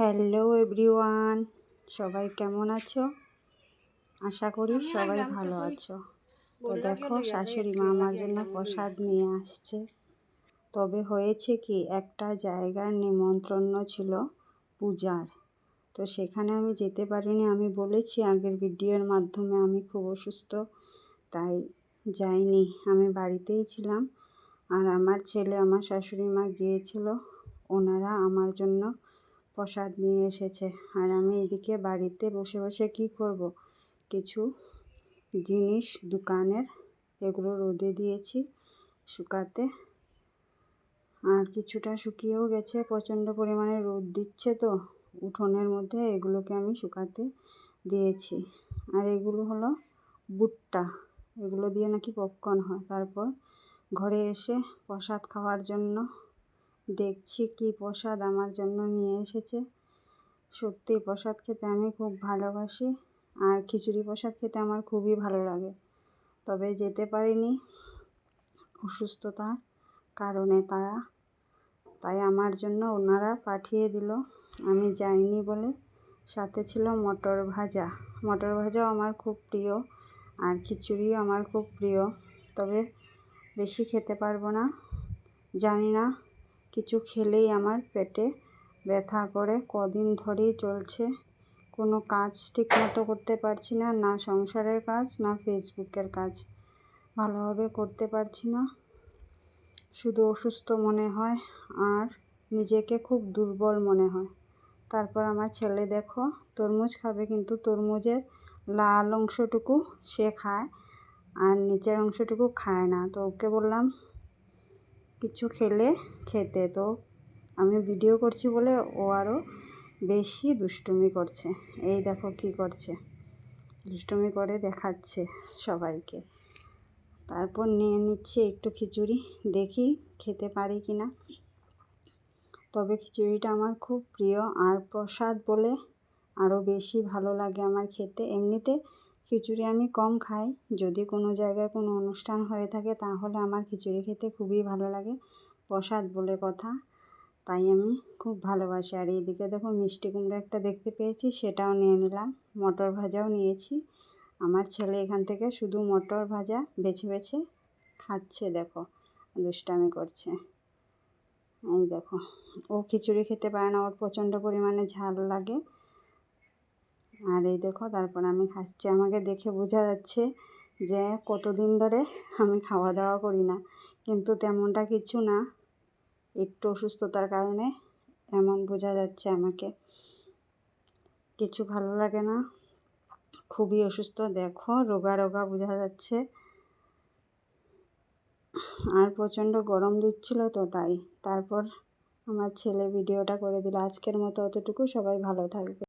Hello everyone সবাই কেমন আছো? আশা করি সবাই ভালো আছো। তো দেখো শাশুড়ি মা আমার জন্য প্রসাদ নিয়ে আসছে। তবে হয়েছে কি একটা জায়গার নিমন্ত্রণ ছিল পূজার। তো সেখানে আমি যেতে পারিনি। আমি বলেছি আগের ভিডিওর মাধ্যমে আমি খুব অসুস্থ তাই যাইনি। আমি বাড়িতেই ছিলাম। আর আমার ছেলে আমার শাশুড়ি মা গিয়েছিল। ওনারা আমার জন্য প্রসাদ নিয়ে এসেছে। আর আমি এদিকে বাড়িতে বসে বসে কি করব? কিছু জিনিস দোকানের, এগুলো রোদে দিয়েছি শুকাতে। আর কিছুটা শুকিয়েও গেছে, প্রচণ্ড পরিমাণে রোদ দিচ্ছে তো, উঠোনের মধ্যে এগুলোকে আমি শুকাতে দিয়েছি। আর এগুলো হলো ভুট্টা, এগুলো দিয়ে নাকি পপকর্ন হয়। তারপর ঘরে এসে প্রসাদ খাওয়ার জন্য দেখছি কি প্রসাদ আমার জন্য নিয়ে এসেছে। সত্যি প্রসাদ খেতে আমি খুব ভালোবাসি আর খিচুড়ি প্রসাদ খেতে আমার খুবই ভালো লাগে। তবে যেতে পারিনি অসুস্থতার কারণে তারা, তাই আমার জন্য ওনারা পাঠিয়ে দিল। আমি যাইনি বলে সাথে ছিল মটর ভাজা। মটর ভাজাও আমার খুব প্রিয় আর খিচুড়িও আমার খুব প্রিয়। তবে বেশি খেতে পারব না, জানি না কিছু খেলেই আমার পেটে ব্যথা করে। কদিন ধরেই চলছে। কোনো কাজ ঠিক মতো করতে পারছি না না সংসারের কাজ, না ফেসবুকের কাজ। ভালোভাবে করতে পারছি না। শুধু অসুস্থ মনে হয় আর নিজেকে খুব দুর্বল মনে হয়। তারপর আমার ছেলে দেখো, তরমুজ খাবে কিন্তু তরমুজের লাল অংশটুকু সে খায় আর নিচের অংশটুকু খায় না। তো ওকে বললাম কিছু খেলে খেতে। তো আমি ভিডিও করছি বলে ও আরও বেশি দুষ্টুমি করছে। এই দেখো কি করছে। দুষ্টুমি করে দেখাচ্ছে সবাইকে। তারপর নিয়ে নিচ্ছি একটু খিচুড়ি। দেখি খেতে পারি কি না তবে খিচুড়িটা আমার খুব প্রিয়। আর প্রসাদ বলে আরও বেশি ভালো লাগে আমার খেতে। এমনিতে খিচুড়ি আমি কম খাই। যদি কোনো জায়গায় কোনো অনুষ্ঠান হয়ে থাকে, তাহলে আমার খিচুড়ি খেতে খুবই ভালো লাগে। প্রসাদ বলে কথা। তাই আমি খুব ভালোবাসি। আর এইদিকে দেখো মিষ্টি কুমড়ো একটা দেখতে পেয়েছি, সেটাও নিয়ে নিলাম। মটর ভাজাও নিয়েছি। আমার ছেলে এখান থেকে শুধু মটর ভাজা বেছে বেছে খাচ্ছে, দেখো, দুষ্টামি করছে। এই দেখো, ও খিচুড়ি খেতে পারে না, ওর প্রচণ্ড পরিমাণে ঝাল লাগে। আর এই দেখো, তারপর আমি খাচ্ছি আমাকে দেখে বোঝা যাচ্ছে যে কতদিন ধরে আমি খাওয়া দাওয়া করি না। কিন্তু তেমনটা কিছু না। একটু অসুস্থতার কারণে এমন বোঝা যাচ্ছে আমাকে। কিছু ভালো লাগে না। খুবই অসুস্থ। দেখো, রোগা রোগা বোঝা যাচ্ছে। আর প্রচণ্ড গরম দিচ্ছিল তো তাই। তারপর আমার ছেলে ভিডিওটা করে দিল। আজকের মতো অতটুকু। সবাই ভালো থাকবে।